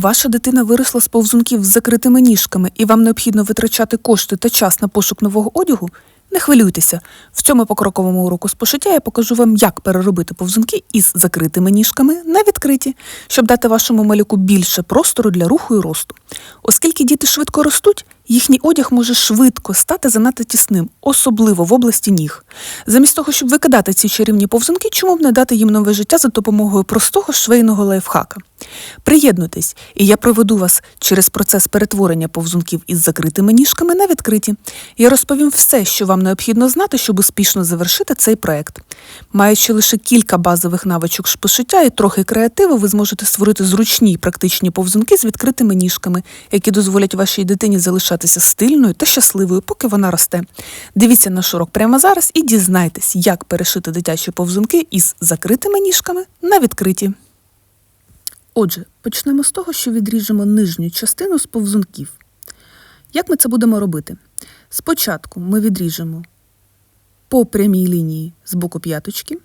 Ваша дитина виросла з повзунків з закритими ніжками і вам необхідно витрачати кошти та час на пошук нового одягу? Не хвилюйтеся. В цьому покроковому уроку з пошиття я покажу вам, як переробити повзунки із закритими ніжками на відкриті, щоб дати вашому малюку більше простору для руху і росту. Оскільки діти швидко ростуть, їхній одяг може швидко стати занадто тісним, особливо в області ніг. Замість того, щоб викидати ці чарівні повзунки, чому б не дати їм нове життя за допомогою простого швейного лайфхака? Приєднуйтесь, і я проведу вас через процес перетворення повзунків із закритими ніжками на відкриті. Я розповім все, що вам необхідно знати, щоб успішно завершити цей проект. Маючи лише кілька базових навичок шпошиття і трохи креативу, ви зможете створити зручні й практичні повзунки з відкритими ніжками, які дозволять вашій дитині залишатися стильною та щасливою, поки вона росте. Дивіться наш урок прямо зараз і дізнайтесь, як перешити дитячі повзунки із закритими ніжками на відкриті. Отже, почнемо з того, що відріжемо нижню частину з повзунків. Як ми це будемо робити? Спочатку ми відріжемо по прямій лінії з боку п'яточки,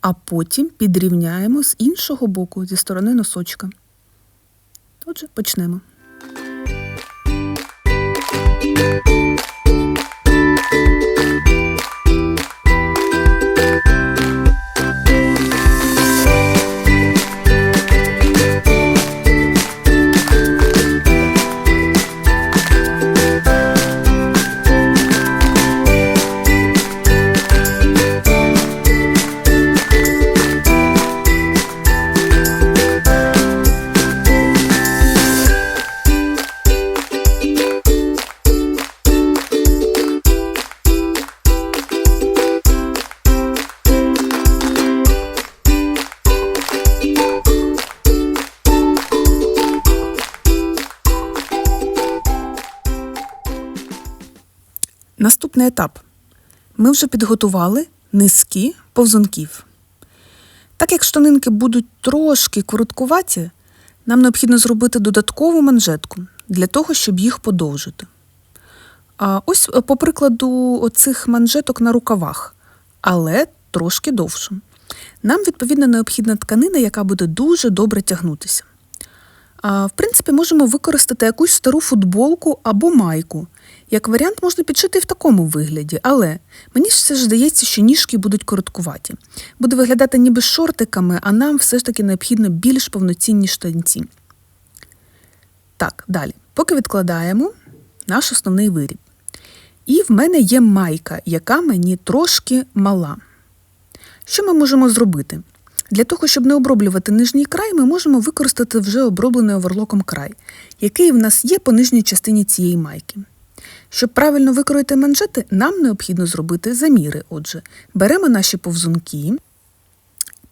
а потім підрівняємо з іншого боку, зі сторони носочка. Отже, почнемо. Наступний етап. Ми вже підготували низки повзунків. Так як штанинки будуть трошки короткуваті, нам необхідно зробити додаткову манжетку для того, щоб їх подовжити. А ось е, по прикладу оцих манжеток на рукавах, але трошки довше. Нам, відповідно, необхідна тканина, яка буде дуже добре тягнутися. А, В принципі, можемо використати якусь стару футболку або майку. Як варіант можна підшити в такому вигляді, але мені все ж здається, що ніжки будуть короткуваті. Буде виглядати ніби шортиками, а нам все ж таки необхідно більш повноцінні штанці. Так, далі. Поки відкладаємо наш основний виріб. І в мене є майка, яка мені трошки мала. Що ми можемо зробити? Для того, щоб не оброблювати нижній край, ми можемо використати вже оброблений оверлоком край, який в нас є по нижній частині цієї майки. Щоб правильно викроїти манжети, нам необхідно зробити заміри. Отже, беремо наші повзунки,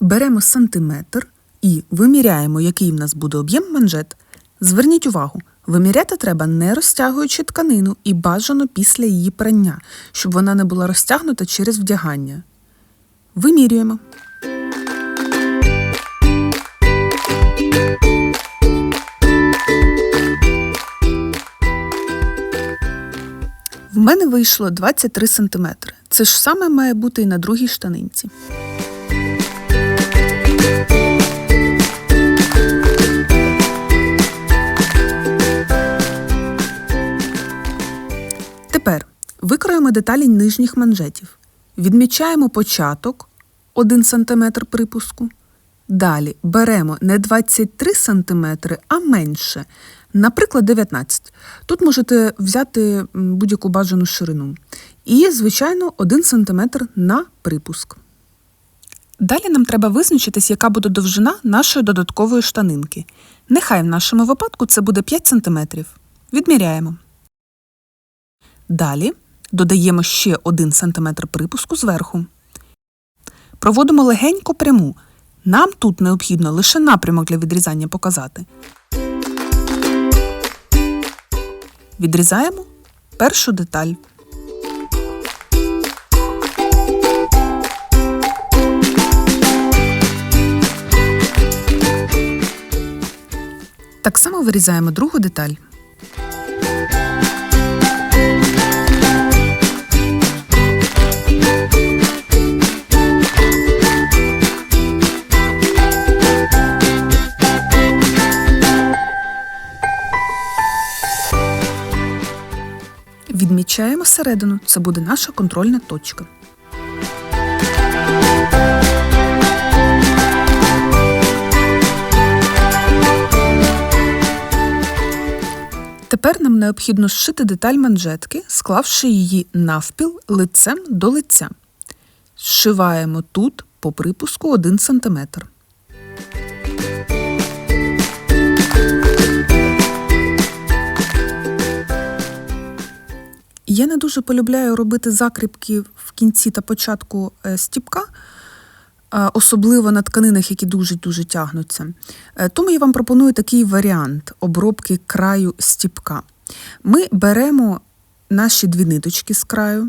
беремо сантиметр і виміряємо, який в нас буде об'єм манжет. Зверніть увагу, виміряти треба не розтягуючи тканину і бажано після її прання, щоб вона не була розтягнута через вдягання. Вимірюємо. Мене вийшло 23 см. Це ж саме має бути і на другій штанинці. Тепер викроємо деталі нижніх манжетів. Відмічаємо початок 1 см припуску. Далі беремо не 23 см, а менше. Наприклад, 19. Тут можете взяти будь-яку бажану ширину. І, звичайно, 1 см на припуск. Далі нам треба визначитись, яка буде довжина нашої додаткової штанинки. Нехай в нашому випадку це буде 5 см. Відміряємо. Далі додаємо ще 1 см припуску зверху. Проводимо легенько пряму. Нам тут необхідно лише напрямок для відрізання показати. Відрізаємо першу деталь. Так само вирізаємо другу деталь. Відмічаємо середину, це буде наша контрольна точка. Тепер нам необхідно зшити деталь манжетки, склавши її навпіл лицем до лиця. Зшиваємо тут по припуску 1 см. Я не дуже полюбляю робити закріпки в кінці та початку е, стіпка, особливо на тканинах, які дуже-дуже тягнуться. Е, Тому я вам пропоную такий варіант обробки краю стіпка. Ми беремо наші дві ниточки з краю,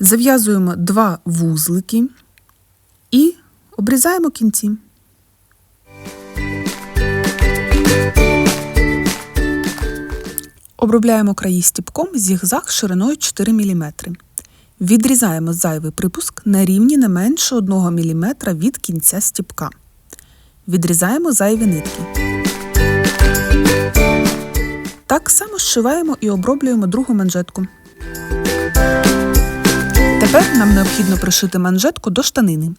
зав'язуємо два вузлики і обрізаємо кінці. Обробляємо краї стіпком зігзаг шириною 4 мм. Відрізаємо зайвий припуск на рівні не менше 1 мм від кінця стіпка. Відрізаємо зайві нитки. Так само зшиваємо і оброблюємо другу манжетку. Тепер нам необхідно пришити манжетку до штанини.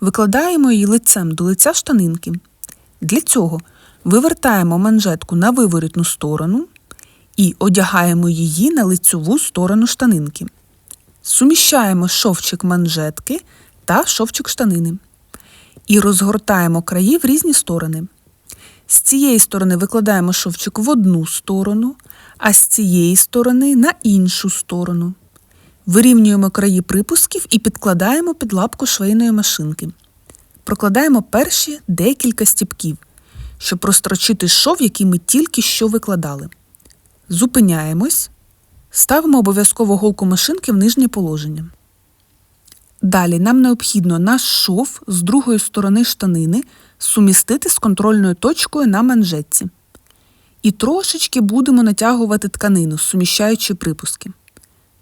Викладаємо її лицем до лиця штанинки. Для цього вивертаємо манжетку на виворітну сторону і одягаємо її на лицьову сторону штанинки. Суміщаємо шовчик манжетки та шовчик штанини. І розгортаємо краї в різні сторони. З цієї сторони викладаємо шовчик в одну сторону, а з цієї сторони на іншу сторону. Вирівнюємо краї припусків і підкладаємо під лапку швейної машинки. Прокладаємо перші декілька стіпків, щоб прострочити шов, який ми тільки що викладали. Зупиняємось, ставимо обов'язково голку машинки в нижнє положення. Далі нам необхідно наш шов з другої сторони штанини сумістити з контрольною точкою на манжетці. І трошечки будемо натягувати тканину, суміщаючи припуски.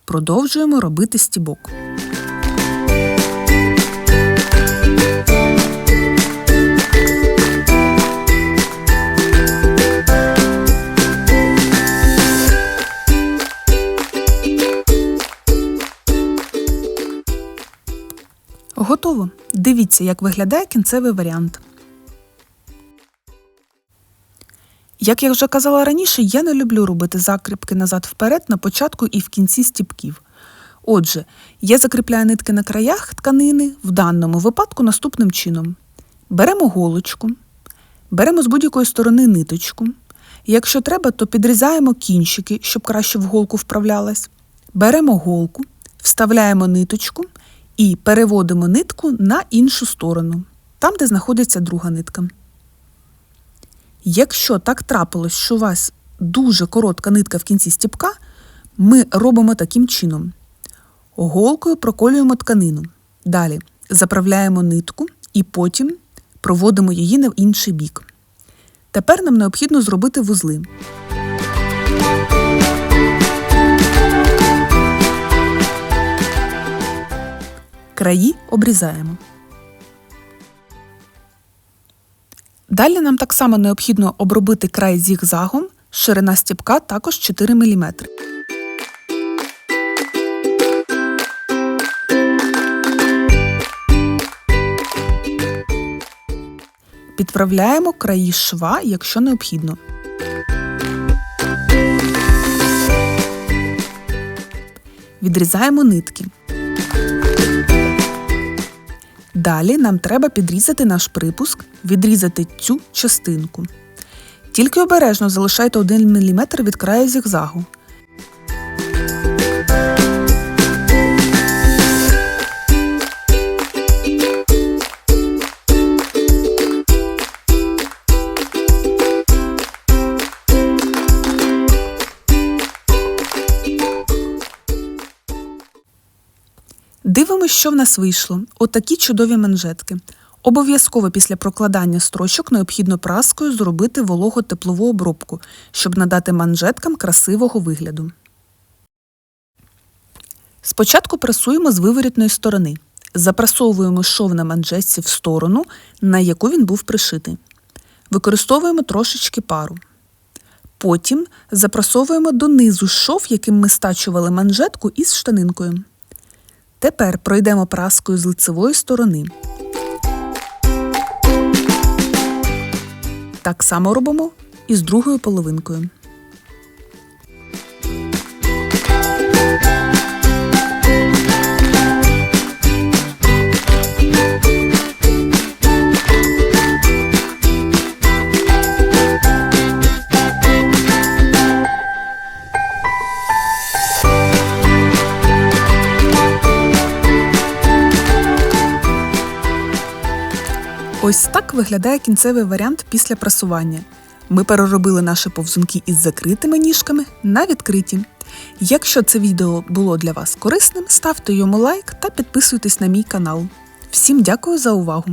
Продовжуємо робити стібок. Дивіться, як виглядає кінцевий варіант. Як я вже казала раніше, я не люблю робити закріпки назад-вперед на початку і в кінці стіпків. Отже, я закріпляю нитки на краях тканини в даному випадку наступним чином: беремо голочку, беремо з будь-якої сторони ниточку. Якщо треба, то підрізаємо кінчики, щоб краще в голку вправлялась. Беремо голку, вставляємо ниточку і переводимо нитку на іншу сторону, там, де знаходиться друга нитка. Якщо так трапилось, що у вас дуже коротка нитка в кінці стіпка, ми робимо таким чином: голкою проколюємо тканину. Далі заправляємо нитку і потім проводимо її на інший бік. Тепер нам необхідно зробити вузли. Краї обрізаємо. Далі нам так само необхідно обробити край зігзагом, ширина стіпка також 4 мм. Підправляємо краї шва, якщо необхідно. Відрізаємо нитки. Далі нам треба підрізати наш припуск, відрізати цю частинку. Тільки обережно залишайте 1 мм від краю зігзагу. Дивимося, що в нас вийшло. Отакі чудові манжетки. Обов'язково після прокладання строчок необхідно праскою зробити волого-теплову обробку, щоб надати манжеткам красивого вигляду. Спочатку прасуємо з виворітної сторони. Запрасовуємо шов на манжетці в сторону, на яку він був пришитий. Використовуємо трошечки пару. Потім запрасовуємо донизу шов, яким ми стачували манжетку із штанинкою. Тепер пройдемо праскою з лицевої сторони. Так само робимо і з другою половинкою. Ось так виглядає кінцевий варіант після прасування. Ми переробили наші повзунки із закритими ніжками на відкриті. Якщо це відео було для вас корисним, ставте йому лайк та підписуйтесь на мій канал. Всім дякую за увагу!